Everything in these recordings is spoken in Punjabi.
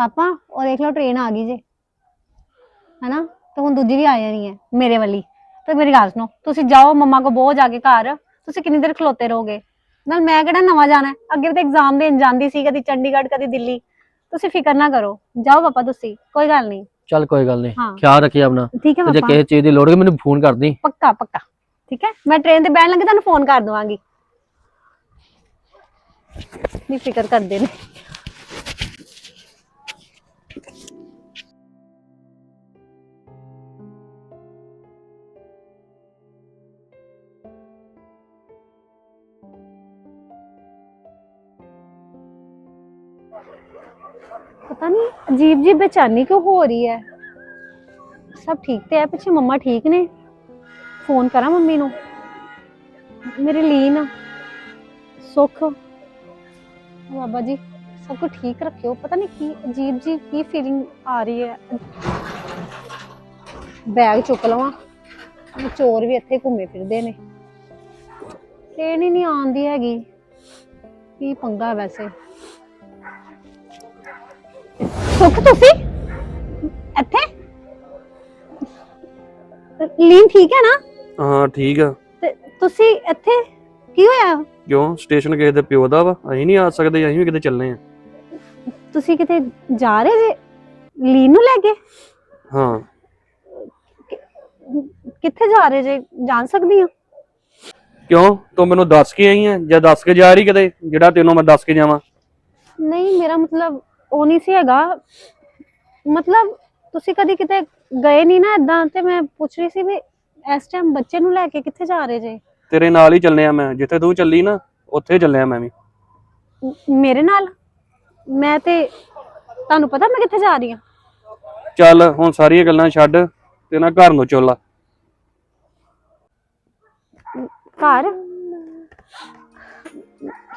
ਪਾਪਾ ਉਹ ਦੇਖ ਲਓ ਟ੍ਰੇਨ ਆ ਗਈ ਜੇ। ਹੈਨਾ? ਤੇ ਹੁਣ ਦੂਜੀ ਵੀ ਆ ਜਾਣੀ ਹੈ ਮੇਰੇ ਵਾਲੀ ਤੇ ਮੇਰੀ ਗੱਲ ਸੁਣੋ ਤੁਸੀਂ ਜਾਓ ਮੰਮਾ ਕੋ ਬਹੁਤ ਜਾ ਕੇ ਘਰ। ਤੁਸੀਂ ਕਿੰਨੀ ਦੇਰ ਖਲੋਤੇ ਰਹੋਗੇ? ਨਾਲ ਮੈਂ ਕਿਹੜਾ ਨਵਾਂ ਜਾਣਾ ਹੈ? ਅੱਗੇ ਵੀ ਤਾਂ ਐਗਜ਼ਾਮ ਦੇਣ ਜਾਂਦੀ ਸੀ ਕਦੀ ਚੰਡੀਗੜ੍ਹ ਕਦੀ ਦਿੱਲੀ। ਤੁਸੀਂ ਫਿਕਰ ਨਾ ਕਰੋ। ਜਾਓ ਪਾਪਾ ਤੁਸੀਂ ਕੋਈ ਗੱਲ ਨਹੀਂ। ਚੱਲ ਕੋਈ ਗੱਲ ਨਹੀਂ ਹਾਂ। ਖਿਆਲ ਰੱਖੀ ਆਪਣਾ। ਠੀਕ ਹੈ ਤੇ ਜੇ ਪਾਪਾ। ਕਿਸੇ ਚੀਜ਼ ਦੀ ਲੋੜ ਹੋਵੇ ਮੈਨੂੰ ਫੋਨ ਕਰਦੀ ਪੱਕਾ ਪੱਕਾ। ਠੀਕ ਹੈ? ਮੈਂ ਟ੍ਰੇਨ ਤੇ ਬਹਿਣ ਲੱਗੇ ਤੁਹਾਨੂੰ ਫੋਨ ਕਰ ਦਵਾਂਗੀ। ਨਹੀਂ ਫਿਕਰ ਕਰਦੇ ਨੇ। ਅਜੀਬ ਜੀ ਬੇਚੈਨੀ ਕਿਉਂ ਹੋ ਰਹੀ ਹੈ? ਸਭ ਠੀਕ ਤੇ ਹੈ, ਪਿੱਛੇ ਮੰਮਾ ਠੀਕ ਨੇ? ਫੋਨ ਕਰਾਂ ਮੰਮੀ ਨੂੰ? ਮੇਰੇ ਲੀਨ ਸੁੱਖ। ਬਾਬਾ ਜੀ, ਸਭ ਕੁਝ ਠੀਕ ਰੱਖਿਓ। ਪਤਾ ਨਹੀਂ ਕੀ, ਅਜੀਬ ਜੀ ਕੀ ਫੀਲਿੰਗ ਆ ਰਹੀ ਹੈ। ਬੈਗ ਚੁੱਕ ਲਵਾਂ। ਚੋਰ ਵੀ ਇੱਥੇ ਘੁੰਮੇ ਫਿਰਦੇ ਨੇ। ਟ੍ਰੇਨ ਹੀ ਨਹੀਂ ਆਉਂਦੀ ਹੈਗੀ। ਕੀ ਪੰਗਾ ਵੈਸੇ? ਸੁੱਖ ਤੁਸੀਂ? ਇੱਥੇ? ਲੀਨ ਠੀਕ ਹੈ ਨਾ? ਹਾਂ ਠੀਕ ਆ। ਤੇ ਤੁਸੀਂ ਇੱਥੇ ਕੀ ਹੋਇਆ? ਕਿਉਂ? ਸਟੇਸ਼ਨ ਕਿਸੇ ਦੇ ਪਿਓ ਦਾ ਵਾ? ਅਸੀਂ ਨਹੀਂ ਆ ਸਕਦੇ ਅਸੀਂ ਵੀ ਕਿਤੇ ਚੱਲਨੇ ਆ। ਤੁਸੀਂ ਕਿਤੇ ਜਾ ਰਹੇ ਜੇ? ਲੀਨ ਨੂੰ ਲੈ ਕੇ? ਹਾਂ। ਕਿੱਥੇ ਜਾ ਰਹੇ ਜੇ? ਜਾਣ ਸਕਦੀ ਹਾਂ ਕਿਉਂ? ਤੂੰ ਮੈਨੂੰ ਦੱਸ ਕੇ ਆਈ ਆ? ਜਾਂ ਦੱਸ ਕੇ ਜਾ ਰਹੀ ਕਿਤੇ? ਜਿਹੜਾ ਤੈਨੂੰ ਮੈਂ ਦੱਸ ਕੇ ਜਾਵਾਂ। ਨਹੀਂ ਮੇਰਾ ਮਤਲਬ ਉਹ ਨਹੀਂ ਸੀ ਹੈਗਾ। ਮਤਲਬ ਤੁਸੀਂ ਕਦੀ ਕਿਤੇ ਗਏ ਨਹੀਂ ਨਾ ਇਦਾਂ ਤੇ ਮੈਂ ਪੁੱਛ ਰਹੀ ਸੀ ਵੀ ਇਸ ਟਾਈਮ ਬੱਚੇ ਨੂੰ ਲੈ ਕੇ ਕਿੱਥੇ ਜਾ ਰਹੇ ਜੇ? ਤੇਰੇ ਨਾਲ ਹੀ ਚੱਲਨੇ ਆ ਮੈਂ। ਜਿੱਥੇ ਤੂੰ ਚੱਲੀ ਨਾ ਉੱਥੇ ਚੱਲਿਆ ਮੈਂ ਵੀ। ਮ- ਮੇਰੇ ਨਾਲ? ਮੈਂ ਤੇ ਤੁਹਾਨੂੰ ਪਤਾ ਮੈਂ ਕਿੱਥੇ ਜਾ ਰਹੀ ਹਾਂ? ਚੱਲ ਹੁਣ ਸਾਰੀਆਂ ਗੱਲਾਂ ਛੱਡ ਤੇ ਨਾ ਘਰ ਨੂੰ ਚੁੱਲ ਘਰ?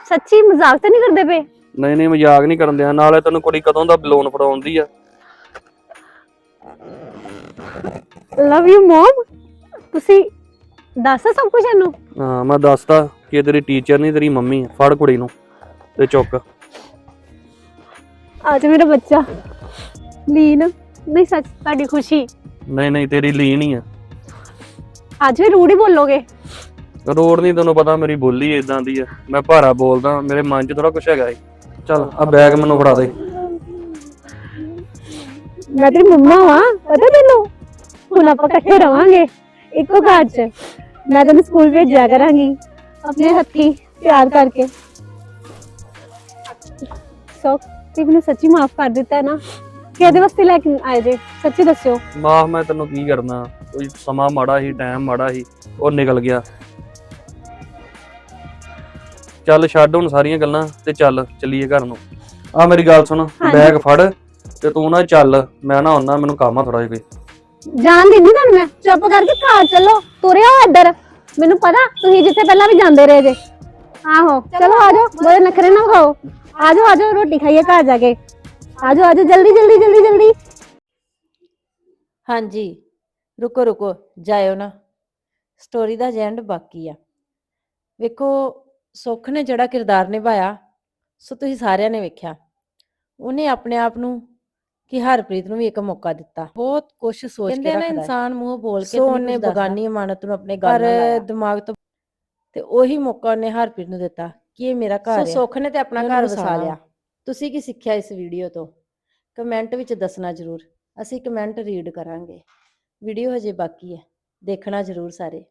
ਸੱਚੀ ਮਜ਼ਾਕ ਤਾਂ ਨਹੀਂ ਕਰਦੇ ਪਏ? ਨਹੀਂ ਨਹੀਂ ਮਜ਼ਾਕ ਨਹੀਂ ਕਰਨ ਦਿਆ। ਨਾਲੇ ਤੈਨੂੰ ਕੁੜੀ ਕਦੋਂ ਦਾ ਬਲੋਨ ਫੜਾਉਂਦੀ ਆ? ਲਵ ਯੂ ਮਮ ਤੁਸੀਂ ਦੱਸ ਸਭ ਕੁਝ ਇਹਨੂੰ? ਹਾਂ ਮੈਂ ਦੱਸਤਾ ਕਿ ਇਹ ਤੇਰੀ ਟੀਚਰ ਨਹੀਂ ਤੇਰੀ ਮੰਮੀ ਆ। ਫੜ ਕੁੜੀ ਨੂੰ ਤੇ ਚੁੱਕ। ਅੱਜ ਮੇਰਾ ਬੱਚਾ। ਲੀਨ ਨਹੀਂ ਸੱਚ ਤੁਹਾਡੀ ਖੁਸ਼ੀ। ਨਹੀਂ ਨਹੀਂ ਤੇਰੀ ਲੀਨ ਹੀ ਆ। ਅੱਜ ਵੀ ਰੂੜੀ ਬੋਲੋਗੇ? ਰੋਡ ਨਹੀਂ ਤੈਨੂੰ ਪਤਾ ਮੇਰੀ ਬੋਲੀ ਇਦਾਂ ਦੀ ਆ। ਮੈਂ ਭਾਰਾ ਬੋਲਦਾ ਮੇਰੇ ਮਨ 'ਚ ਥੋੜਾ ਕੁਛ ਹੈਗਾ ਏ। ਚੱਲ ਆ ਬੈਗ ਮੈਨੂੰ ਫੜਾ ਦੇ। ਮੈਂ ਤੇਰੀ ਮੰਮਾ ਵਾਂ ਪਤਾ ਤੈਨੂੰ? ਹੁਣ ਆਪਾਂ ਇਕੱਠੇ ਰਵਾਂਗੇ ਇੱਕੋ ਘਰ 'ਚ। ਮੈਂ ਤੈਨੂੰ ਸਕੂਲ ਭੇਜਿਆ ਕਰਾਂਗੀ ਆਪਣੇ ਹੱਥੀ ਪਿਆਰ ਕਰਕੇ। ਸੋ ਤੁਸੀਂ ਮੈਨੂੰ ਸੱਚੀ ਮਾਫ ਕਰ ਦਿੱਤਾ ਹੈ ਨਾ ਕਿਹਦੇ ਵਾਸਤੇ ਲੈ ਕੇ ਆਏ ਜੇ ਸੱਚੀ ਦੱਸਿਓ। ਮਾਂ ਮੈਂ ਤੈਨੂੰ ਕੀ ਕਰਨਾ ਕੋਈ ਸਮਾਂ ਮਾੜਾ ਸੀ ਟਾਈਮ ਮਾੜਾ ਸੀ ਉਹ ਨਿਕਲ ਗਿਆ। ਚੱਲ ਛੱਡ ਹੁਣ ਸਾਰੀਆਂ ਗੱਲਾਂ ਤੇ ਚੱਲ ਚੱਲੀਏ ਘਰ ਨੂੰ। ਆ ਮੇਰੀ ਗੱਲ ਸੁਣ। ਬੈਗ ਫੜ ਤੇ ਤੂੰ ਨਾ ਚੱਲ ਮੈਂ ਨਾ ਆਉਣਾ ਮੈਨੂੰ ਕੰਮ ਆ ਥੋੜਾ ਜਿਹਾ ਕੋਈ। ਜਾਣ ਦਿੰਦੀ ਤੁਹਾਨੂੰ ਮੈਂ? ਚੁੱਪ ਕਰਕੇ ਘਰ ਚੱਲੋ ਤੁਰਿਆ ਹੋ ਇੱਧਰ। ਮੈਨੂੰ ਪਤਾ ਤੁਸੀਂ ਜਿੱਥੇ ਪਹਿਲਾਂ ਵੀ ਜਾਂਦੇ ਰਹੇ ਜੇ। ਆਹੋ ਚਲੋ ਆ ਜਾਓ ਬੜੇ ਨਖਰੇ ਨਾ ਖਾਓ ਆ ਜਾਓ ਆ ਜਾਓ ਰੋਟੀ ਖਾਈਏ ਘਰ ਜਾ ਕੇ। ਆ ਜਾਓ ਆ ਜਾਓ ਜਲਦੀ ਜਲਦੀ ਜਲਦੀ ਜਲਦੀ। ਹਾਂਜੀ ਰੁਕੋ ਰੁਕੋ ਜਾਇਓ ਨਾ। ਸਟੋਰੀ ਦਾ ਐਂਡ ਬਾਕੀ ਆ। ਵੇਖੋ ਸੁੱਖ ਨੇ ਜਿਹੜਾ ਕਿਰਦਾਰ ਨਿਭਾਇਆ ਸੋ ਤੁਸੀਂ ਸਾਰਿਆਂ ਨੇ ਵੇਖਿਆ। ਉਹਨੇ ਆਪਣੇ ਆਪ ਨੂੰ ਕਿ ਹਰਪ੍ਰੀਤ ਨੂੰ ਵੀ ਇੱਕ ਮੌਕਾ ਦਿੱਤਾ। ਬਹੁਤ ਕੁਝ ਸੋਚ ਕੇ ਰੱਖਦਾ ਇਨਸਾਨ ਮੂੰਹ ਬੋਲ ਕੇ ਸੋ ਉਹਨੇ ਬਗਾਨੀ ਅਮਾਨਤ ਨੂੰ ਆਪਣੇ ਗੱਲ ਨਾਲ ਦਿਮਾਗ ਤੋਂ ਤੇ ਉਹੀ ਮੌਕਾ ਉਹਨੇ ਹਰਪ੍ਰੀਤ ਨੂੰ ਦਿੱਤਾ ਕਿ ਇਹ ਮੇਰਾ ਘਰ ਹੈ ਸੋ ਸੁੱਖ ਨੇ ਤੇ ਆਪਣਾ ਘਰ ਵਸਾ ਲਿਆ। ਤੁਸੀਂ ਕੀ ਸਿੱਖਿਆ ਇਸ ਵੀਡੀਓ ਤੋਂ? ਕਮੈਂਟ ਵਿੱਚ ਦੱਸਣਾ ਜ਼ਰੂਰ। ਅਸੀਂ ਕਮੈਂਟ ਰੀਡ ਕਰਾਂਗੇ। ਵੀਡੀਓ ਹਜੇ ਬਾਕੀ ਹੈ। ਦੇਖਣਾ ਜ਼ਰੂਰ ਸਾਰੇ।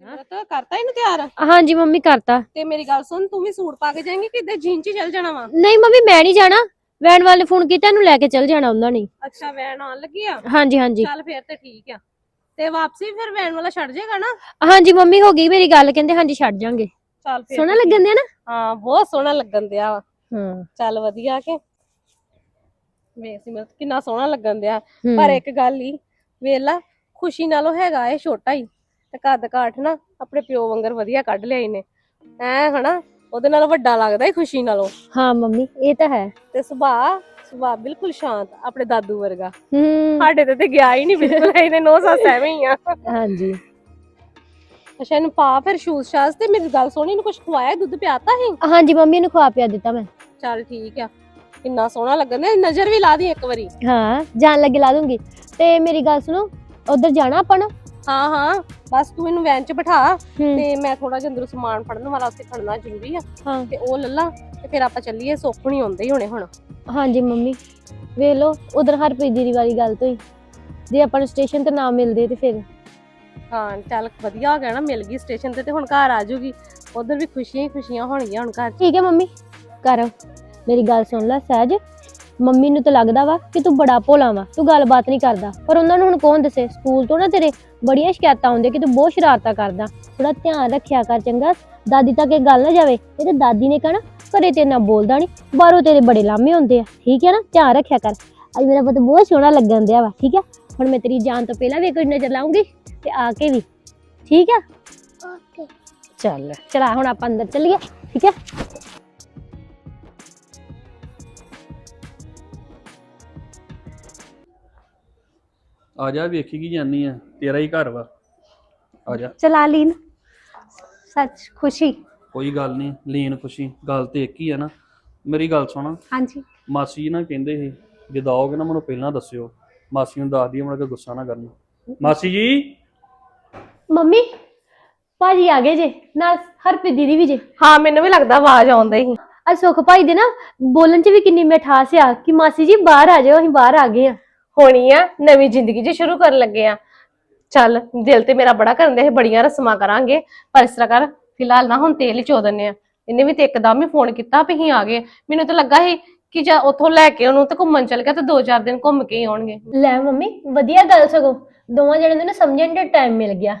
ਸਿਮਰਤ ਕਰਤਾ ਇਹਨੂੰ ਤਿਆਰ? ਹਾਂਜੀ ਮੰਮੀ ਕਰਤਾ। ਤੇ ਮੇਰੀ ਗੱਲ ਸੁਣ ਤੂੰ ਵੀ ਸੂਟ ਪਾ ਕੇ ਜਾਏਂਗੀ ਕਿ ਇੱਦਾਂ ਜੀਨ ਚ ਹੀ ਚੱਲ ਜਾਣਾ ਵਾ? ਨਹੀਂ ਮੰਮੀ ਮੈਂ ਨਹੀਂ ਜਾਣਾ। ਵੈਨ ਵਾਲੇ ਨੇ ਫੋਨ ਕੀਤਾ ਇਹਨੂੰ ਲੈ ਕੇ ਚੱਲ ਜਾਣਾ ਉਹਨਾਂ ਨੇ। ਅੱਛਾ ਵੈਨ ਆਉਣ ਲੱਗੀ ਆ? ਹਾਂਜੀ ਹਾਂਜੀ। ਚੱਲ ਫੇਰ ਤੇ ਠੀਕ ਆ। ਤੇ ਵਾਪਸੀ ਫਿਰ ਵੈਨ ਵਾਲਾ ਛੱਡ ਜਾਏਗਾ ਨਾ? ਹਾਂਜੀ ਮੰਮੀ ਹੋ ਗਈ ਮੇਰੀ ਗੱਲ। ਕਹਿੰਦੇ ਹਾਂਜੀ ਛੱਡ ਜਾਾਂਗੇ। ਚੱਲ ਫੇਰ ਸੋਹਣਾ ਤੇ ਠੀਕ। ਲੱਗਣ ਦਿਆ ਨਾ? ਹਾਂ ਬਹੁਤ ਸੋਹਣਾ ਲੱਗਣ ਦਿਆ ਵਾ। ਹਾਂ। ਚੱਲ ਵਧੀਆ ਕੇ। ਵੇਖ ਸਿਮਰਤ ਕਿੰਨਾ ਸੋਹਣਾ ਲੱਗਣ ਦਿਆ। ਪਰ ਇੱਕ ਗੱਲ ਹੀ ਵੇਲਾ ਖੁਸ਼ੀ ਨਾਲੋਂ ਹੈਗਾ ਇਹ ਛੋਟਾ ਹੀ ਤੇ ਕੱਦ ਕਾਠ ਨਾ ਆਪਣੇ ਪਿਓ ਵਾਂਗਰ ਵਧੀਆ ਕੱਢ ਲਿਆ ਇਹਨੇ। ਐ ਹਨਾ ਉਹਦੇ ਨਾਲੋਂ ਵੱਡਾ ਲੱਗਦਾ ਹੀ ਖੁਸ਼ੀ ਨਾਲੋਂ। ਹਾਂ ਮੰਮੀ ਇਹ ਤਾਂ ਹੈ। ਤੇ ਸੁਭਾਅ ਸੁਭਾਅ ਬਿਲਕੁਲ ਸ਼ਾਂਤ ਆਪਣੇ ਦਾਦੂ ਵਰਗਾ। ਹੂੰ। ਸਾਡੇ ਤੇ ਤੇ ਗਿਆ ਹੀ ਨਹੀਂ ਬਿਲਕੁਲ ਇਹਨੇ ਨੋ ਸੱਸ ਐਵੇਂ ਹੀ ਆ। ਹਾਂਜੀ। ਅੱਛਾ ਇਹਨੂੰ ਪਾ ਫਿਰ ਸ਼ੂਜ਼ ਸ਼ਾਜ਼ ਤੇ ਮੇਰੀ ਗੱਲ ਸੁਣੀ ਇਹਨੂੰ ਕੁਝ ਖਵਾਇਆ ਦੁੱਧ ਪਿਆਤਾ ਸੀ ਹਾਂਜੀ ਮੰਮੀ ਨੂੰ ਖਵਾ ਪਿਆ ਦਿੱਤਾ ਮੈਂ। ਚੱਲ ਠੀਕ ਆ ਕਿੰਨਾ ਸੋਹਣਾ ਲੱਗਣ ਡਿਆ ਨਜ਼ਰ ਵੀ ਲਾ ਦੀ ਇੱਕ ਵਾਰੀ। ਹਾਂ ਜਾਣ ਲੱਗੇ ਲਾ ਦੂੰਗੀ। ਤੇ ਮੇਰੀ ਗੱਲ ਸੁਣੋ ਉਧਰ ਜਾਣਾ ਆਪਾਂ ਨੂੰ? ਹਾਂ ਹਾਂ। ਬਸ ਤੂੰ ਇਹਨੂੰ ਵੈਨ 'ਚ ਬਿਠਾ। ਤੇ ਮੈਂ ਥੋੜਾ ਜਿਹਾ ਅੰਦਰੋਂ ਸਮਾਨ ਫੜਨ ਵਾਲਾ ਉੱਥੇ ਖੜਨਾ ਜ਼ਰੂਰੀ ਆ। ਹਾਂ। ਤੇ ਉਹ ਲੱਲਾ ਤੇ ਫਿਰ ਆਪਾਂ ਚੱਲੀਏ ਸੁੱਖ ਨਹੀਂ ਆਉਂਦੇ ਹੀ ਹੋਣੇ ਹੁਣ। ਹਾਂਜੀ ਮੰਮੀ। ਵੇਖ ਲਓ ਉਧਰ ਹਰਪ੍ਰੀਤ ਦੀ ਵਾਲੀ ਗੱਲ ਤੋਂ ਹੀ। ਜੇ ਆਪਾਂ ਨੂੰ ਸਟੇਸ਼ਨ ਤੇ ਨਾ ਮਿਲਦੇ ਤੇ ਫਿਰ। ਹਾਂ ਚੱਲ ਵਧੀਆ ਹੋ ਗਿਆ ਨਾ ਮਿਲ ਗਈ ਸਟੇਸ਼ਨ ਤੇ ਤੇ ਹੁਣ ਘਰ ਆ ਜਾਊਗੀ ਉਧਰ ਵੀ ਖੁਸ਼ੀਆਂ ਹੀ ਖੁਸ਼ੀਆਂ ਹੋਣਗੀਆਂ ਹੁਣ ਘਰ 'ਚ। ਠੀਕ ਹੈ ਮੰਮੀ। ਕਰ। ਮੇਰੀ ਗੱਲ ਸੁਣ ਲੈ ਸਹਿਜ। ਮੰਮੀ ਨੂੰ ਤਾਂ ਲੱਗਦਾ ਵਾ ਕਿ ਤੂੰ ਬੜਾ ਭੋਲਾ ਵਾ। ਤੂੰ ਗੱਲਬਾਤ ਨਹੀਂ ਕਰਦਾ। ਪਰ ਉਹਨਾਂ ਨੂੰ ਹੁਣ ਕੌਣ ਦੱਸੇ? ਸਕੂਲ ਤੋਂ ਨਾ ਤੇਰੇ ਬੜੀਆਂ ਸ਼ਿਕਾਇਤਾਂ ਆਉਂਦੀਆਂ ਕਿ ਤੂੰ ਬਹੁਤ ਸ਼ਰਾਰਤਾਂ ਕਰਦਾ। ਥੋੜਾ ਧਿਆਨ ਰੱਖਿਆ ਕਰ ਚੰਗਾ। ਦਾਦੀ ਤੱਕ ਇਹ ਗੱਲ ਨਾ ਜਾਵੇ। ਇਹ ਤੇ ਦਾਦੀ ਨੇ ਕਹਣਾ ਘਰੇ ਤੇ ਨਾ ਬੋਲਦਾ ਨਹੀਂ ਬਾਹਰੋਂ ਤੇਰੇ ਬੜੇ ਲਾਮੇ ਹੁੰਦੇ ਆ। ਠੀਕ ਹੈ ਨਾ? ਧਿਆਨ ਰੱਖਿਆ ਕਰ। ਅੱਜ ਮੇਰਾ ਪੁੱਤ ਬਹੁਤ ਸੋਹਣਾ ਲੱਗਣ ਦਿਆ ਵਾ ਠੀਕ ਹੈ? ਹੁਣ ਮੈਂ ਤੇਰੀ ਜਾਨ ਤੋਂ ਪਹਿਲਾਂ ਵੀ ਇੱਕ ਵਾਰੀ ਨਜ਼ਰ ਲਾਉਂਗੀ ਤੇ ਆ ਕੇ ਵੀ। ਠੀਕ ਹੈ? ਓਕੇ। ਚੱਲ ਚਲਾ ਹੁਣ ਆਪਾਂ ਅੰਦਰ ਚੱਲੀਏ ਠੀਕ ਹੈ? ਆ ਜਾ ਵੇਖੀ ਕੀ ਜਾਨੀ ਆ। ਤੇਰਾ ਹੀ ਘਰ ਵਾ। ਆ ਜਾ। ਚਲਾ ਲੀਨ। ਸੱਚ ਖੁਸ਼ੀ। ਕੋਈ ਗੱਲ ਨਹੀਂ ਲੀਨ ਖੁਸ਼ੀ। ਗੱਲ ਤੇ ਇੱਕ ਹੀ ਆ ਨਾ। ਮੇਰੀ ਗੱਲ ਸੁਣ। ਹਾਂਜੀ। ਮਾਸੀ ਜੀ ਨਾ ਕਹਿੰਦੇ ਸੀ ਆਓਗੇ ਨਾ ਮੈਨੂੰ ਪਹਿਲਾਂ ਦੱਸਿਓ। ਮਾਸੀ ਨੂੰ ਦੱਸ ਦਿਓ ਮੁੜ ਕੇ ਗੁੱਸਾ ਨਾ ਕਰਨਾ। ਮਾਸੀ ਜੀ। ਮੰਮੀ ਭਾਜੀ ਆ ਗਏ ਜੇ। ਨਾਲ ਹਰਪ੍ਰੀਤ ਦੀਦੀ ਵੀ ਜੇ। ਹਾਂ ਮੈਨੂੰ ਵੀ ਲੱਗਦਾ ਆਵਾਜ਼ ਆਉਂਦਾ ਹੀ ਅੱਜ ਸੁਖ ਭਾਈ ਦੇ ਨਾ ਬੋਲਣ ਚ ਵੀ ਕਿੰਨੀ ਮਿਠਾਸ ਆ ਕਿ ਮਾਸੀ ਜੀ ਬਾਹਰ ਆ ਜਾਓ ਅਸੀਂ ਬਾਹਰ ਆ ਗਏ ਆ। ਹੋਣੀ ਆ, ਨਵੀਂ ਜ਼ਿੰਦਗੀ 'ਚ ਸ਼ੁਰੂ ਕਰਨ ਲੱਗੇ ਆ। ਚੱਲ, ਦਿਲ ਤੇ ਮੇਰਾ ਬੜਾ ਕਰਨ ਦੇ ਬੜੀਆਂ ਰਸਮਾਂ ਕਰਾਂਗੇ। ਪਰ ਇਸ ਤਰ੍ਹਾਂ ਕਰ, ਫਿਲਹਾਲ ਨਾ ਹੁਣ ਤੇਲ ਹੀ ਚੋ ਦਿੰਨੇ ਆ। ਇਹਨੇ ਵੀ ਤੇ ਇੱਕਦਮ ਹੀ ਫੋਨ ਕੀਤਾ ਵੀ ਅਸੀਂ ਆ ਗਏ। ਮੈਨੂੰ ਤਾਂ ਲੱਗਾ ਸੀ ਕਿ ਜਾਂ ਉੱਥੋਂ ਲੈ ਕੇ ਉਹਨੂੰ ਤੇ ਘੁੰਮਣ ਚੱਲ ਗਿਆ ਤੇ ਦੋ ਚਾਰ ਦਿਨ ਘੁੰਮ ਕੇ ਹੀ ਆਉਣਗੇ। ਲੈ ਮੰਮੀ, ਵਧੀਆ ਗੱਲ ਸਗੋ। ਦੋਵਾਂ ਜਣਿਆਂ ਨੂੰ ਨਾ ਸਮਝਣ ਦਾ ਟਾਈਮ ਮਿਲ ਗਿਆ।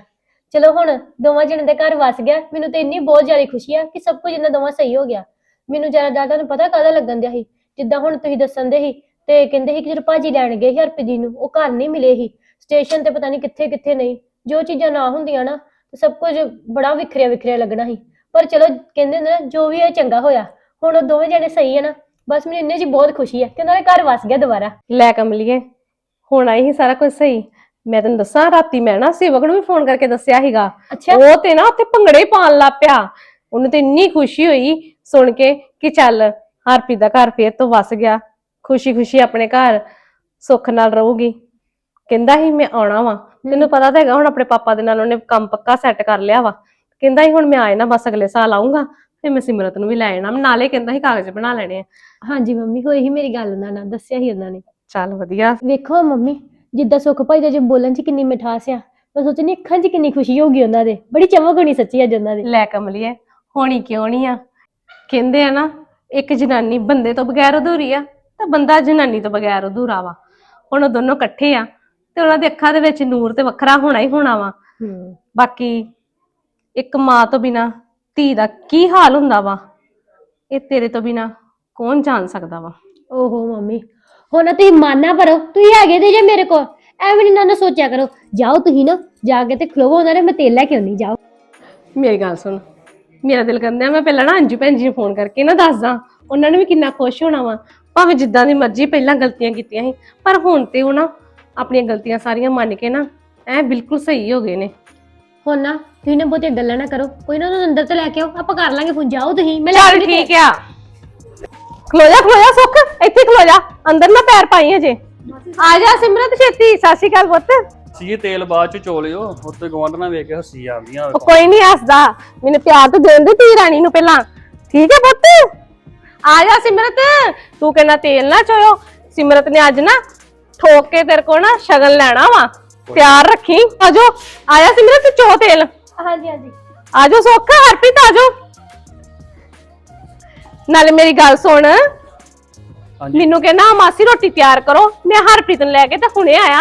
ਚਲੋ ਹੁਣ, ਦੋਵਾਂ ਜਣਿਆਂ ਦੇ ਘਰ ਵਸ ਗਿਆ। ਮੈਨੂੰ ਤੇ ਇੰਨੀ ਬਹੁਤ ਜ਼ਿਆਦਾ ਖੁਸ਼ੀ ਆ ਕਿ ਸਭ ਕੁਝ ਇਹਨਾਂ ਦੋਵਾਂ ਸਹੀ ਹੋ ਗਿਆ। ਮੈਨੂੰ ਜ਼ਿਆਦਾ ਜ਼ਿਆਦਾ ਤੁਹਾਨੂੰ ਪਤਾ ਕਾਹਦਾ ਲੱਗਣ ਦਿਆ ਸੀ? ਜਿੱਦਾਂ ਹੁਣ ਤੁਸੀਂ ਦੱਸਣ ਦੇ ਸੀ ਤੇ ਕਹਿੰਦੇ ਸੀ ਕਿ ਜਦੋਂ ਭਾਜੀ ਲੈਣ ਗਏ ਸੀ ਹਰਪ੍ਰੀਤ ਜੀ ਨੂੰ ਉਹ ਘਰ ਨਹੀਂ ਮਿਲੇ ਸੀ। ਸਟੇਸ਼ਨ ਤੇ ਪਤਾ ਨਹੀਂ ਕਿੱਥੇ ਕਿੱਥੇ ਨਹੀਂ। ਜੋ ਚੀਜ਼ਾਂ ਨਾ ਹੁੰਦੀਆਂ ਨਾ ਤੇ ਸਭ ਕੁਝ ਬੜਾ ਵਿਖਰਿਆ ਵਿਖਰਿਆ ਲੱਗਣਾ ਸੀ। ਪਰ ਚਲੋ ਕਹਿੰਦੇ ਨੇ ਨਾ ਜੋ ਵੀ ਹੈ ਚੰਗਾ ਹੋਇਆ। ਹੁਣ ਉਹ ਦੋਵੇਂ ਜਣੇ ਸਹੀ ਹੈ ਨਾ। ਬਸ ਮੈਨੂੰ ਇੰਨੇ ਜੀ ਬਹੁਤ ਖੁਸ਼ੀ ਹੈ ਕਿ ਉਹਨਾਂ ਦੇ ਘਰ ਵਸ ਗਿਆ ਦੁਬਾਰਾ। ਲੈ ਕਮਲੀਏ ਹੁਣ ਆਈ ਹੀ ਸਾਰਾ ਕੁਝ ਸਹੀ। ਮੈਂ ਤੈਨੂੰ ਦੱਸਾਂ ਰਾਤੀ ਮੈਂ ਨਾ ਸੇਵਕ ਨੂੰ ਵੀ ਫੋਨ ਕਰਕੇ ਦੱਸਿਆ ਸੀਗਾ। ਅੱਛਾ। ਉਹ ਤੇ ਨਾ ਉੱਥੇ ਭੰਗੜੇ ਹੀ ਪਾਉਣ ਲੱਗ ਪਿਆ। ਉਹਨੂੰ ਤੇ ਇੰਨੀ ਖੁਸ਼ੀ ਹੋਈ ਸੁਣ ਕੇ ਕਿ ਚੱਲ ਹਰਪ੍ਰੀਤ ਦਾ ਘਰ ਫੇਰ ਤੋਂ ਵਸ ਗਿਆ। ਖੁਸ਼ੀ ਖੁਸ਼ੀ ਆਪਣੇ ਘਰ ਸੁੱਖ ਨਾਲ ਰਹੂਗੀ। ਕਹਿੰਦਾ ਸੀ ਮੈਂ ਆਉਣਾ ਵਾ। ਤੈਨੂੰ ਪਤਾ ਤਾਂ ਹੈਗਾ ਹੁਣ ਆਪਣੇ ਪਾਪਾ ਦੇ ਨਾਲ ਉਹਨੇ ਕੰਮ ਪੱਕਾ ਸੈੱਟ ਕਰ ਲਿਆ ਵਾ। ਕਹਿੰਦਾ ਸੀ ਹੁਣ ਮੈਂ ਆਏ ਨਾ ਬਸ ਅਗਲੇ ਸਾਲ ਆਉਂਗਾ ਫਿਰ ਮੈਂ ਸਿਮਰਤ ਨੂੰ ਵੀ ਲੈ ਆਣਾ ਨਾਲੇ ਕਹਿੰਦਾ ਸੀ ਕਾਗਜ਼ ਬਣਾ ਲੈਣੇ ਆ। ਹਾਂਜੀ ਮੰਮੀ ਹੋਈ ਹੀ ਮੇਰੀ ਗੱਲ ਉਹਨਾਂ ਨਾਲ ਦੱਸਿਆ ਹੀ ਉਹਨਾਂ ਨੇ। ਚੱਲ ਵਧੀਆ। ਵੇਖੋ ਮੰਮੀ ਜਿੱਦਾਂ ਸੁਖ ਭਾਈ ਦਾ ਜੇ ਬੋਲਣ ਚ ਕਿੰਨੀ ਮਿਠਾਸ ਆ ਮੈਂ ਸੋਚਣੀ ਅੱਖਾਂ 'ਚ ਕਿੰਨੀ ਖੁਸ਼ੀ ਹੋਗੀ ਉਹਨਾਂ ਦੇ। ਬੜੀ ਚਮਕ ਹੋਣੀ ਸੱਚੀ ਅੱਜ ਉਹਨਾਂ ਦੇ। ਲੈ ਕਮਲੀਏ ਹੋਣੀ ਕਿਉਂ ਨਹੀਂ ਆ? ਕਹਿੰਦੇ ਆ ਨਾ ਇੱਕ ਜਨਾਨੀ ਬੰਦੇ ਤੋਂ ਬਗੈਰ ਅਧੂਰੀ ਆ। ਤਾਂ ਬੰਦਾ ਜਨਾਨੀ ਤੋਂ ਬਗੈਰ ਅਧੂਰਾ ਵਾ। ਹੁਣ ਉਹ ਦੋਨੋਂ ਇਕੱਠੇ ਆ ਤੇ ਉਹਨਾਂ ਦੇ ਅੱਖਾਂ ਦੇ ਵਿੱਚ ਨੂਰ ਤੇ ਵੱਖਰਾ ਹੋਣਾ ਹੀ ਹੋਣਾ ਵਾ। ਹੂੰ। ਬਾਕੀ ਇੱਕ ਮਾਂ ਤੋਂ ਬਿਨਾ ਧੀ ਦਾ ਕੀ ਹਾਲ ਹੁੰਦਾ ਵਾ? ਇਹ ਤੇਰੇ ਤੋਂ ਬਿਨਾ ਕੌਣ ਜਾਣ ਸਕਦਾ ਵਾ? ਓਹੋ ਮੰਮੀ ਹੁਣ ਨਾ ਤੁਸੀਂ ਮਾਨਾ ਭਰੋ ਤੁਸੀਂ ਹੈਗੇ ਤੇ ਜੇ ਮੇਰੇ ਕੋਲ। ਐਵੇਂ ਨਹੀਂ ਨਾ ਸੋਚਿਆ ਕਰੋ ਜਾਓ ਤੁਸੀਂ ਨਾ ਜਾ ਕੇ ਤੇ ਖਲੋਵੋ ਉਹਨਾਂ ਨੇ ਮੈਂ ਤੇਲ ਲੈ ਕੇ ਆਉਣੀ ਜਾਓ। ਮੇਰੀ ਗੱਲ ਸੁਣ ਮੇਰਾ ਦਿਲ ਕਰਦਾ ਮੈਂ ਪਹਿਲਾਂ ਨਾ ਅੰਜੂ ਭੈਣ ਜੀ ਨੂੰ ਫੋਨ ਕਰਕੇ ਨਾ ਦੱਸਦਾ। ਉਹਨਾਂ ਨੇ ਵੀ ਕਿੰਨਾ ਖੁਸ਼ ਹੋਣਾ ਵਾ। ਭਾਵੇਂ ਜਿੱਦਾਂ ਦੀ ਮਰਜ਼ੀ ਪਹਿਲਾਂ ਗਲਤੀਆਂ ਕੀਤੀਆਂ ਸੀ ਪਰ ਹੁਣ ਤੇ ਉਹ ਨਾ ਆਪਣੀਆਂ ਗਲਤੀਆਂ ਸਾਰੀਆਂ ਮੰਨ ਕੇ ਨਾ ਐ ਬਿਲਕੁਲ ਸਹੀ ਹੋ ਗਏ ਨੇ। ਹੁਣ ਨਾ ਤੁਸੀਂ ਨਾ ਬਹੁਤੀਆਂ ਗੱਲਾਂ ਨਾ ਕਰੋ ਕੋਈ ਨਾ ਉਹਨੂੰ ਅੰਦਰ ਤੇ ਲੈ ਕੇ ਆਓ ਆਪਾਂ ਕਰ ਲਾਂਗੇ ਫੋਨ ਜਾਓ ਤੁਸੀਂ ਮੈਂ ਲੈ ਚੱਲ ਆਉਂਦੀ ਠੀਕ ਆ। ਖਲੋ ਜਾ ਖਲੋ ਜਾ ਸੁੱਖ ਇੱਥੇ ਖਲੋ ਜਾ ਅੰਦਰ ਨਾ ਪੈਰ ਪਾਈ ਅਜੇ ਆ ਜਾ ਸਿਮਰਤ ਛੇਤੀ ਸਤਿ ਸ਼੍ਰੀ ਅਕਾਲ ਪੁੱਤ। ਸੀ ਇਹ ਤੇਲ ਬਾਅਦ ਚ ਚੋਲਿਓ ਉੱਤੇ ਗਵਾਂਢ ਨਾਲ ਵੇਖ ਕੇ ਹੱਸੀ ਜਾਂਦੀਆਂ ਉਹ ਕੋਈ ਨਹੀਂ ਹੱਸਦਾ ਮੈਨੂੰ ਪਿਆਰ ਤਾਂ ਦੇਣ ਦੇ ਤੀ ਰਾਣੀ ਨੂੰ ਪਹਿਲਾਂ। ਠੀਕ ਹੈ ਪੁੱਤ? ਆ ਜਾ ਸਿਮਰਤ ਤੂੰ ਕਹਿੰਦਾ ਤੇਲ ਨਾ ਚੋਇਓ। ਸਿਮਰਤ ਨੇ ਅੱਜ ਨਾ ਠੋਕ ਕੇ ਤੇਰੇ ਕੋਲ ਨਾ ਸ਼ਗਨ ਲੈਣਾ ਵਾ। ਪਿਆਰ ਰੱਖੀ। ਆਜੋ ਆਇਆ ਸਿਮਰਤ ਚੋ ਤੇਲ। ਹਾਂਜੀ ਹਾਂਜੀ। ਆਜੋ ਸੁੱਖ ਹਰਪ੍ਰੀਤ ਆਜੋ ਨਾਲੇ ਮੇਰੀ ਗੱਲ ਸੁਣ। ਹਾਂਜੀ। ਮੈਨੂੰ ਕਹਿੰਦਾ ਮਾਸੀ ਰੋਟੀ ਤਿਆਰ ਕਰੋ। ਮੈਂ ਹਰਪ੍ਰੀਤ ਨੂੰ ਲੈ ਕੇ ਤਾਂ ਹੁਣੇ ਆਇਆ।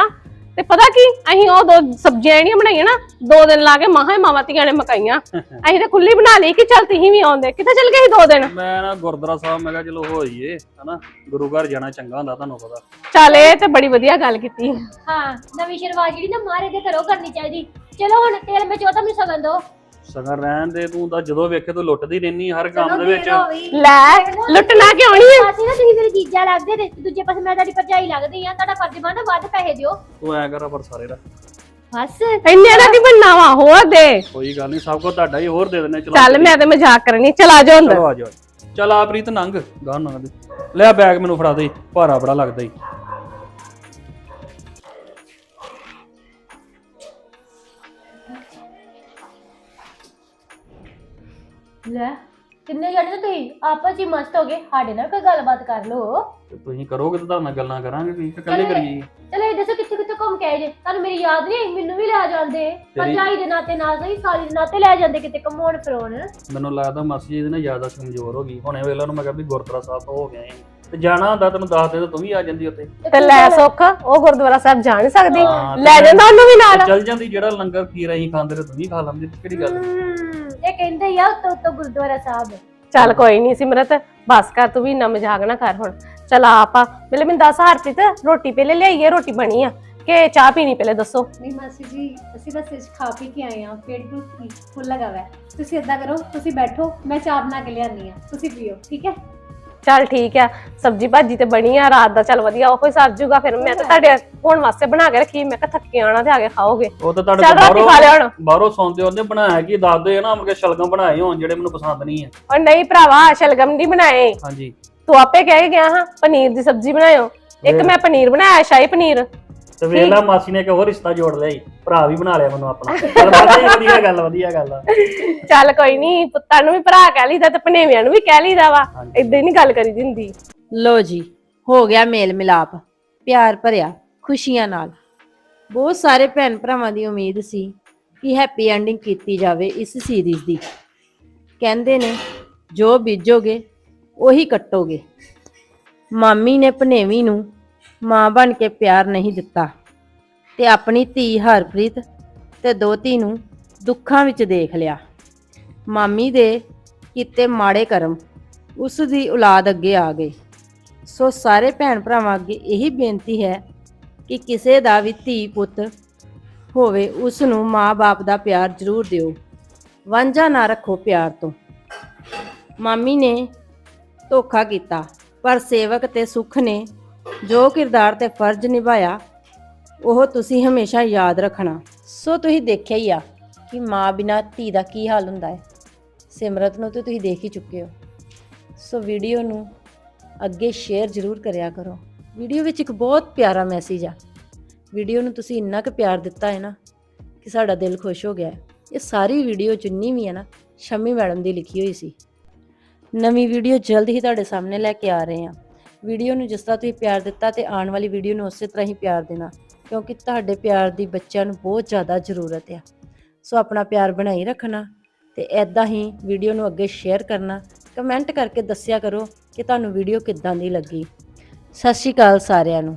ਤੇ ਪਤਾ ਕੀ? ਅਸੀਂ ਉਹ ਦੋ ਸਬਜ਼ੀਆਂ ਜਿਹੜੀਆਂ ਬਣਾਈਆਂ ਨਾ ਦੋ ਦਿਨ ਲਾ ਕੇ ਮਾਹਾਂ ਮਾਵਾਂ ਧੀਆਂ ਨੇ ਮਕਾਈਆਂ। ਅਸੀਂ ਤਾਂ ਖੁੱਲੀ ਬਣਾ ਲਈ ਕਿ ਚੱਲ ਤੁਸੀਂ ਵੀ ਆਉਂਦੇ। ਕਿੱਥੇ ਚਲ ਗਏ ਸੀ ਦੋ ਦਿਨ? ਮੈਂ ਨਾ ਗੁਰਦੁਆਰਾ ਸਾਹਿਬ ਮੈਂ ਕਿਹਾ ਚਲੋ ਹੋ ਜਾਈਏ ਹਨਾ? ਗੁਰੂ ਘਰ ਜਾਣਾ ਚੰਗਾ ਹੁੰਦਾ ਤੁਹਾਨੂੰ ਪਤਾ। ਚੱਲ ਇਹ ਤੇ ਬੜੀ ਵਧੀਆ ਗੱਲ ਕੀਤੀ। ਹਾਂ ਨਵੀਂ ਸ਼ੁਰੂਆਤ ਜਿਹੜੀ ਨਾ ਮਾਰੇ ਦੇ ਘਰੋਂ ਕਰਨੀ ਚਾਹੀਦੀ। ਚਲੋ ਹੁਣ ਤੇਲ ਮੈਂ ਚੋਤਾ ਮੈਨੂੰ ਸਗਨ ਦੋ ਸਗਨ ਰਹਿਣ ਦੇ ਤੂੰ ਤਾਂ ਜਦੋਂ ਵੇਖੇ ਤੂੰ ਲੁੱਟਦੀ ਰਹਿਨੀ ਹਰ ਕੰਮ ਦੇ ਵਿੱਚ। ਲੈ ਲੁੱਟਣਾ ਕਿਉਂ ਨਹੀਂ ਹੈ ਪਾਸੇ ਨਾ ਤੁਸੀਂ ਮੇਰੇ ਜੀਜਾ ਲੱਗਦੇ ਤੇ ਦੂਜੇ ਪਾਸੇ ਮੈਂ ਤੁਹਾਡੀ ਭਰਜਾਈ ਲੱਗਦੀ ਆ ਤੁਹਾਡਾ ਫਰਜ਼ ਬਣਦਾ ਵੱਧ ਪੈਸੇ ਦਿਓ। ਤੂੰ ਐ ਕਰ ਪਰ ਸਾਰੇ ਦਾ ਬਸ। ਇੰਨੇ ਦਾ ਕੀ ਬੰਨਾ ਵਾ ਹੋਰ ਦੇ। ਕੋਈ ਗੱਲ ਨਹੀਂ ਸਭ ਕੁਝ ਤੁਹਾਡਾ ਹੀ ਹੋਰ ਦੇ ਦਿੰਨੇ ਚਲੋ ਚੱਲ ਮੈਂ ਤੇ ਮਜ਼ਾਕ ਕਰਨੀ ਚਲ ਆ ਜਾਓ ਅੰਦਰ। ਚਲੋ ਆ ਜਾਓ। ਚਲ ਆ ਪ੍ਰੀਤ ਨੰਗ। ਗਾਹ ਨੰਗ ਦੇ। ਲੈ ਬੈਗ ਮੈਨੂੰ ਫੜਾ ਦੇ ਭਾਰਾ ਬੜਾ ਲੱਗਦਾ ਈ। ਲੈ ਕਿੰਨੇ ਜਣੇ ਤੁਸੀਂ? ਆਪਸ ਹੀ ਮਸਤ ਹੋ ਗਏ ਸਾਡੇ ਨਾਲ ਕੋਈ ਗੱਲਬਾਤ ਕਰ ਲੋ ਤੇ ਤੁਸੀਂ ਕਰੋਗੇ ਤਾਂ ਤੁਹਾਡੇ ਨਾਲ ਗੱਲਾਂ ਕਰਾਂਗੇ ਵੀ ਕਿ ਇਕੱਲੇ। ਕਰੀਏ। ਚਲੋ ਇਹ ਦੱਸੋ ਕਿੱਥੇ ਕਿੱਥੇ ਘੁੰਮ ਕੇ ਆਏ ਜੇ? ਤੁਹਾਨੂੰ ਮੇਰੀ ਯਾਦ ਨਹੀਂ ਆਈ? ਮੈਨੂੰ ਵੀ ਲੈ ਜਾਂਦੇ। ਭਰਜਾਈ ਦੇ ਨਾਤੇ ਨਾਲ ਸਹੀ ਸਾਲੀ ਦੇ ਨਾਤੇ ਲੈ ਜਾਂਦੇ ਕਿਤੇ ਘੁੰਮਾਉਣ ਫਿਰਾਉਣ ਮੈਨੂੰ ਲੱਗਦਾ ਮਾਸੀ ਜੀ ਇਹਦੇ ਨਾਲ ਜ਼ਿਆਦਾ ਕਮਜ਼ੋਰ ਹੋ ਗਈ। ਹੁਣੇ ਵੇਲੇ ਨੂੰ ਮੈਂ ਕਿਹਾ ਵੀ ਗੁਰਦੁਆਰਾ ਸਾਹਿਬ ਤੋਂ ਹੋ ਗਏ ਆਂ। ਤੇ ਜਾਣਾ ਹੁੰਦਾ ਤੈਨੂੰ ਦੱਸ ਦੇ ਤਾਂ ਤੂੰ ਵੀ ਆ ਜਾਂਦੀ ਉੱਥੇ। ਤੇ ਲੈ ਸੁੱਖ ਉਹ ਗੁਰਦੁਆਰਾ ਸਾਹਿਬ ਜਾ ਨਹੀਂ ਸਕਦੀ। ਹਾਂ, ਲੈ ਤੇ ਜਾਂਦਾ ਉਹਨੂੰ ਵੀ ਨਾਲ। ਚੱਲ ਜਾਂਦੀ ਜਿਹੜਾ ਲੰਗਰ ਖੀਰ ਅਸੀਂ ਖਾਂਦੇ ਤੇ ਤੂੰ ਵੀ ਖਾ ਲੈਂਦੀ ਤੇ ਕਿਹੜੀ ਗੱਲ ਹਮ, ਇਹ ਕਹਿੰਦੇ ਹੀ ਆ ਉੱਤੋਂ ਉੱਤੋਂ ਗੁਰਦੁਆਰਾ ਸਾਹਿਬ। ਚੱਲ ਕੋਈ ਨਹੀਂ ਸਿਮਰਤ ਬਸ ਕਰ ਤੂੰ ਵੀ ਇੰਨਾ ਮਜ਼ਾਕ ਨਾ ਕਰ ਹੁਣ। ਚਲ ਆਪਾਂ ਪਹਿਲੇ ਮੈਨੂੰ ਦੱਸ ਹਰਪ੍ਰੀਤ ਰੋਟੀ ਪਹਿਲੇ ਲਿਆਈਏ ਰੋਟੀ ਬਣੀ ਆ। ਕਿ ਚਾਹ ਪੀਣੀ ਪਹਿਲੇ ਦੱਸੋ। ਨਹੀਂ ਮਾਸੀ ਜੀ ਅਸੀਂ ਬਸ ਇਸ ਖਾ ਪੀ ਕੇ ਆਏ ਹਾਂ ਪੇਟ ਨੂੰ ਫੁੱਲ ਲਗਾ ਹੋਇਆ ਹੈ ਤੁਸੀਂ ਏਦਾਂ ਕਰੋ ਤੁਸੀਂ ਬੈਠੋ ਮੈਂ ਚਾਹ ਬਣਾ ਕੇ ਲਿਆਨੀ ਆ ਤੁਸੀਂ ਪੀਓ ਠੀਕ ਹੈ? ਚੱਲ ਠੀਕ ਆ ਸਬਜੀ ਭਾਜੀ ਤੇ ਬਣੀ ਆ ਰਾਤ ਦਾ ਚੱਲ ਵਧੀਆ ਉਹ ਕੋਈ ਸਰ ਜੂਗਾ ਫਿਰ ਮੈਂ ਤਾਂ ਤੁਹਾਡੇ ਹੁਣ ਵਾਸਤੇ ਬਣਾ ਕੇ ਰੱਖੀ ਮੈਂ ਕਿਹਾ ਥੱਕੇ ਆਣਾ ਤੇ ਆ ਕੇ ਖਾਓਗੇ। ਉਹ ਤਾਂ ਤੁਹਾਡੇ ਚੱਲ ਕੋਲ ਰੋਟੀ ਖਾ ਲਿਆ ਹੁਣ। ਬਾਹਰੋਂ ਸੌਂਦੇ ਉਹਨੇ ਬਣਾਇਆ ਕੀ ਦੱਸ ਦੇ ਨਾ ਮੁਰਗੇ ਸ਼ਲਗਮ ਬਣਾਏ ਹੋਣ ਜਿਹੜੇ ਮੈਨੂੰ ਪਸੰਦ ਨਹੀਂ ਹੈ ਔਰ ਨਹੀਂ ਭਰਾਵਾ ਸ਼ਲਗਮ ਨਹੀਂ ਬਣਾਏ। ਹਾਂਜੀ। ਤੂੰ ਆਪੇ ਕਹਿ ਕੇ ਗਿਆ ਹਾਂ ਪਨੀਰ ਦੀ ਸਬਜੀ ਬਣਾਇਓ। ਇੱਕ ਮੈਂ ਪਨੀਰ ਬਣਾਇਆ ਸ਼ਾਹੀ ਪਨੀਰ। ਤੇ ਵੇਲਾ ਮਾਸੀ ਨੇ ਇੱਕ ਹੋਰ ਰਿਸ਼ਤਾ ਜੋੜ ਲਿਆ ਈ ਭਰਾ ਵੀ ਬਣਾ ਲਿਆ ਮੈਨੂੰ ਆਪਣਾ। ਚੱਲ ਵਧੀਆ ਵਧੀਆ ਗੱਲ ਵਧੀਆ ਗੱਲ ਆ। ਚੱਲ ਕੋਈ ਨਹੀਂ ਪੁੱਤਾਂ ਨੂੰ ਵੀ ਭਰਾ ਕਹਿ ਲਈਦਾ ਤੇ ਭਨੇਵਿਆਂ ਨੂੰ ਵੀ ਕਹਿ ਲਈਦਾ ਵਾ। ਹਾਂਜੀ। ਇਦਾਂ ਹੀ ਨਹੀਂ ਗੱਲ ਕਰੀ ਹੁੰਦੀ। ਲੋ ਜੀ ਹੋ ਗਿਆ ਮੇਲ ਮਿਲਾਪ ਪਿਆਰ ਭਰਿਆ ਖੁਸ਼ੀਆਂ ਨਾਲ। ਬਹੁਤ ਸਾਰੇ ਭੈਣ ਭਰਾਵਾਂ ਦੀ ਉਮੀਦ ਸੀ ਕਿ ਹੈਪੀ ਐਂਡਿੰਗ ਕੀਤੀ ਜਾਵੇ ਇਸ ਸੀਰੀਜ਼ ਦੀ। ਕਹਿੰਦੇ ਨੇ ਜੋ ਬੀਜੋਗੇ ਉਹੀ ਕੱਟੋਗੇ। ਮਾਮੀ ਨੇ ਭਨੇਵੀ ਨੂੰ ਮਾਂ ਬਣ ਕੇ ਪਿਆਰ ਨਹੀਂ ਦਿੱਤਾ ਤੇ ਆਪਣੀ ਧੀ ਹਰਪ੍ਰੀਤ ਤੇ ਦੋਤੀ ਨੂੰ ਦੁੱਖਾਂ ਵਿੱਚ ਦੇਖ ਲਿਆ। ਮਾਮੀ ਦੇ ਕੀਤੇ ਮਾੜੇ ਕਰਮ ਉਸ ਦੀ ਔਲਾਦ ਅੱਗੇ ਆ ਗਈ ਸੋ ਸਾਰੇ ਭੈਣ ਭਰਾਵਾਂ ਅੱਗੇ ਇਹੀ ਬੇਨਤੀ ਹੈ ਕਿ ਕਿਸੇ ਦਾ ਵੀ ਧੀ ਪੁੱਤ ਹੋਵੇ ਉਸ ਨੂੰ ਮਾਂ-ਬਾਪ ਦਾ ਪਿਆਰ ਜ਼ਰੂਰ ਦਿਓ। ਵਾਂਝਾ ਨਾ ਰੱਖੋ ਪਿਆਰ ਤੋਂ। ਮਾਮੀ ਨੇ ਧੋਖਾ ਕੀਤਾ, ਪਰ ਸੇਵਕ ਤੇ ਸੁਖ ਨੇ ਜੋ ਕਿਰਦਾਰ ਤੇ ਫਰਜ਼ ਨਿਭਾਇਆ, ਉਹ ਤੁਸੀਂ ਹਮੇਸ਼ਾ ਯਾਦ ਰੱਖਣਾ। ਸੋ ਤੁਸੀਂ ਦੇਖਿਆ ਹੀ ਆ ਕਿ ਮਾਂ ਬਿਨਾਂ ਧੀ ਦਾ ਕੀ ਹਾਲ ਹੁੰਦਾ ਹੈ। ਸਿਮਰਤ ਨੂੰ ਤੇ ਤੁਸੀਂ ਦੇਖ ਹੀ ਚੁੱਕੇ ਹੋ। ਸੋ ਵੀਡੀਓ ਨੂੰ ਅੱਗੇ ਸ਼ੇਅਰ ਜ਼ਰੂਰ ਕਰਿਆ ਕਰੋ। ਵੀਡੀਓ ਵਿੱਚ ਇੱਕ ਬਹੁਤ ਪਿਆਰਾ ਮੈਸੇਜ ਆ। ਵੀਡੀਓ ਨੂੰ ਤੁਸੀਂ ਇੰਨਾ ਕੁ ਪਿਆਰ ਦਿੱਤਾ ਹੈ ਨਾ ਕਿ ਸਾਡਾ ਦਿਲ ਖੁਸ਼ ਹੋ ਗਿਆ ਇਹ ਸਾਰੀ ਵੀਡੀਓ ਜਿੰਨੀ ਵੀ ਹੈ ਨਾ, ਸ਼ਮੀ ਮੈਡਮ ਦੀ ਲਿਖੀ ਹੋਈ ਸੀ। ਨਵੀਂ ਵੀਡੀਓ ਜਲਦ ਹੀ ਤੁਹਾਡੇ ਸਾਹਮਣੇ ਲੈ ਕੇ ਆ ਰਹੇ ਹਾਂ। ਵੀਡੀਓ ਨੂੰ ਜਿਸ ਤਰ੍ਹਾਂ ਤੁਸੀਂ ਪਿਆਰ ਦਿੱਤਾ ਤੇ ਆਉਣ ਵਾਲੀ ਵੀਡੀਓ ਨੂੰ ਉਸੇ ਤਰ੍ਹਾਂ ਹੀ ਪਿਆਰ ਦੇਣਾ, ਕਿਉਂਕਿ ਤੁਹਾਡੇ ਪਿਆਰ ਦੀ ਬੱਚਿਆਂ ਨੂੰ ਬਹੁਤ ਜ਼ਿਆਦਾ ਜ਼ਰੂਰਤ ਆ। ਸੋ ਆਪਣਾ ਪਿਆਰ ਬਣਾਈ ਰੱਖਣਾ ਤੇ ਐਦਾਂ ਹੀ ਵੀਡੀਓ ਨੂੰ ਅੱਗੇ ਸ਼ੇਅਰ ਕਰਨਾ ਕਮੈਂਟ ਕਰਕੇ ਦੱਸਿਆ ਕਰੋ ਕਿ ਤੁਹਾਨੂੰ ਵੀਡੀਓ ਕਿੱਦਾਂ ਦੀ ਲੱਗੀ। ਸਤਿ ਸ਼੍ਰੀ ਅਕਾਲ ਸਾਰਿਆਂ ਨੂੰ।